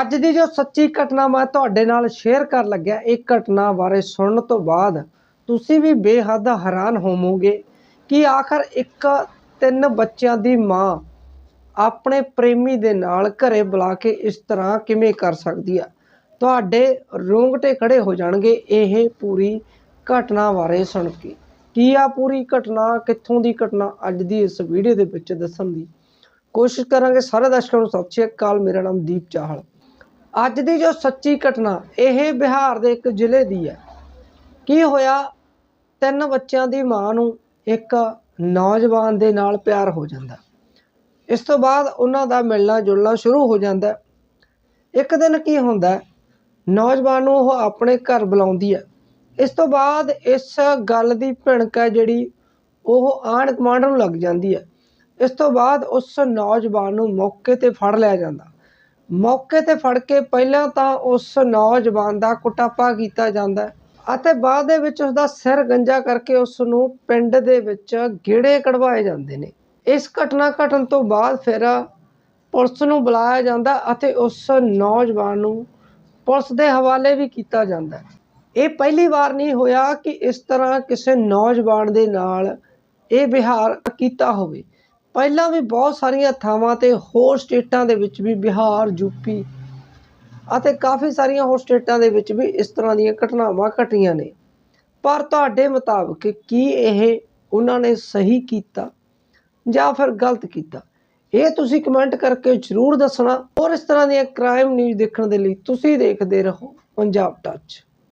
ਅੱਜ ਦੀ ਜੋ ਸੱਚੀ ਘਟਨਾ ਮੈਂ ਤੁਹਾਡੇ ਨਾਲ ਸ਼ੇਅਰ ਕਰਨ ਲੱਗਿਆ, ਇਹ ਘਟਨਾ ਬਾਰੇ ਸੁਣਨ ਤੋਂ ਬਾਅਦ ਤੁਸੀਂ ਵੀ ਬੇਹੱਦ ਹੈਰਾਨ ਹੋਵੋਗੇ ਕਿ ਆਖਰ ਇੱਕ ਤਿੰਨ ਬੱਚਿਆਂ ਦੀ ਮਾਂ ਆਪਣੇ ਪ੍ਰੇਮੀ ਦੇ ਨਾਲ ਘਰੇ ਬੁਲਾ ਕੇ ਇਸ ਤਰ੍ਹਾਂ ਕਿਵੇਂ ਕਰ ਸਕਦੀ ਆ? ਤੁਹਾਡੇ ਰੋਂਗਟੇ ਖੜੇ ਹੋ ਜਾਣਗੇ ਇਹ ਪੂਰੀ ਘਟਨਾ ਬਾਰੇ ਸੁਣ ਕੇ। ਕੀ ਆ ਪੂਰੀ ਘਟਨਾ? ਕਿੱਥੋਂ ਦੀ ਘਟਨਾ? ਅੱਜ ਦੀ ਇਸ ਵੀਡੀਓ ਦੇ ਵਿੱਚ ਦੱਸਣ ਦੀ ਕੋਸ਼ਿਸ਼ ਕਰਾਂਗੇ। ਸਾਰੇ ਦਰਸ਼ਕਾਂ ਨੂੰ ਸਤਿ ਸ਼੍ਰੀ ਅਕਾਲ। ਮੇਰਾ ਨਾਮ ਦੀਪ ਚਾਹਲ। ਅੱਜ ਦੀ ਜੋ ਸੱਚੀ ਘਟਨਾ, ਇਹ ਬਿਹਾਰ ਦੇ ਇੱਕ ਜ਼ਿਲ੍ਹੇ ਦੀ ਹੈ। ਕੀ ਹੋਇਆ? ਤਿੰਨ ਬੱਚਿਆਂ ਦੀ ਮਾਂ ਨੂੰ ਇੱਕ ਨੌਜਵਾਨ ਦੇ ਨਾਲ ਪਿਆਰ ਹੋ ਜਾਂਦਾ। ਇਸ ਤੋਂ ਬਾਅਦ ਉਹਨਾਂ ਦਾ ਮਿਲਣਾ ਜੁਲਣਾ ਸ਼ੁਰੂ ਹੋ ਜਾਂਦਾ ਇੱਕ ਦਿਨ ਕੀ ਹੁੰਦਾ ਨੌਜਵਾਨ ਨੂੰ ਉਹ ਆਪਣੇ ਘਰ ਬੁਲਾਉਂਦੀ ਹੈ। ਇਸ ਤੋਂ ਬਾਅਦ ਇਸ ਗੱਲ ਦੀ ਭਿਣਕ ਹੈ ਜਿਹੜੀ ਉਹ ਆਂਢ ਗੁਆਂਢ ਨੂੰ ਲੱਗ ਜਾਂਦੀ ਹੈ। ਇਸ ਤੋਂ ਬਾਅਦ ਉਸ ਨੌਜਵਾਨ ਨੂੰ ਮੌਕੇ ਤੇ ਫੜ ਲਿਆ ਜਾਂਦਾ। ਮੌਕੇ ਤੇ ਫੜ ਕੇ ਪਹਿਲਾਂ ਤਾਂ ਉਸ ਨੌਜਵਾਨ ਦਾ ਕੁਟਾਪਾ ਕੀਤਾ ਜਾਂਦਾ ਅਤੇ ਬਾਅਦ ਦੇ ਵਿੱਚ ਉਸ ਸਿਰ ਗੰਜਾ ਕਰਕੇ ਉਸ ਨੂੰ ਪਿੰਡ ਦੇ ਵਿੱਚ ਗੇੜੇ ਕਢਵਾਏ ਜਾਂਦੇ ਨੇ। ਇਸ ਘਟਨਾ ਘਟਨ ਤੋਂ ਬਾਅਦ ਫਿਰ ਪੁਲਿਸ ਨੂੰ ਬੁਲਾਇਆ ਜਾਂਦਾ ਅਤੇ ਉਸ ਨੌਜਵਾਨ ਨੂੰ ਪੁਲਿਸ ਦੇ ਹਵਾਲੇ ਵੀ ਕੀਤਾ ਜਾਂਦਾ ਇਹ ਪਹਿਲੀ ਵਾਰ ਨਹੀਂ ਹੋਇਆ ਕਿ ਇਸ ਤਰ੍ਹਾਂ ਕਿਸੇ ਨੌਜਵਾਨ ਦੇ ਨਾਲ ਇਹ ਵਿਹਾਰ ਕੀਤਾ ਹੋਵੇ। ਪਹਿਲਾਂ ਵੀ ਬਹੁਤ ਸਾਰੀਆਂ ਥਾਵਾਂ ਤੇ ਹੋਰ ਸਟੇਟਾਂ ਦੇ ਵਿੱਚ ਵੀ ਬਿਹਾਰ ਯੂਪੀ ਅਤੇ ਕਾਫੀ ਸਾਰੀਆਂ ਹੋਰ ਸਟੇਟਾਂ ਦੇ ਵਿੱਚ ਵੀ ਇਸ ਤਰ੍ਹਾਂ ਦੀਆਂ ਘਟਨਾਵਾਂ ਘਟੀਆਂ ਨੇ। ਪਰ ਤੁਹਾਡੇ ਮੁਤਾਬਕ ਕੀ ਇਹ ਉਹਨਾਂ ਨੇ ਸਹੀ ਕੀਤਾ ਜਾਂ ਫਿਰ ਗਲਤ ਕੀਤਾ? ਇਹ ਤੁਸੀਂ ਕਮੈਂਟ ਕਰਕੇ ਜ਼ਰੂਰ ਦੱਸਣਾ ਔਰ ਇਸ ਤਰ੍ਹਾਂ ਦੀਆਂ ਕ੍ਰਾਈਮ ਨਿਊਜ਼ ਦੇਖਣ ਦੇ ਲਈ ਤੁਸੀਂ ਦੇਖਦੇ ਰਹੋ ਪੰਜਾਬ ਟੱਚ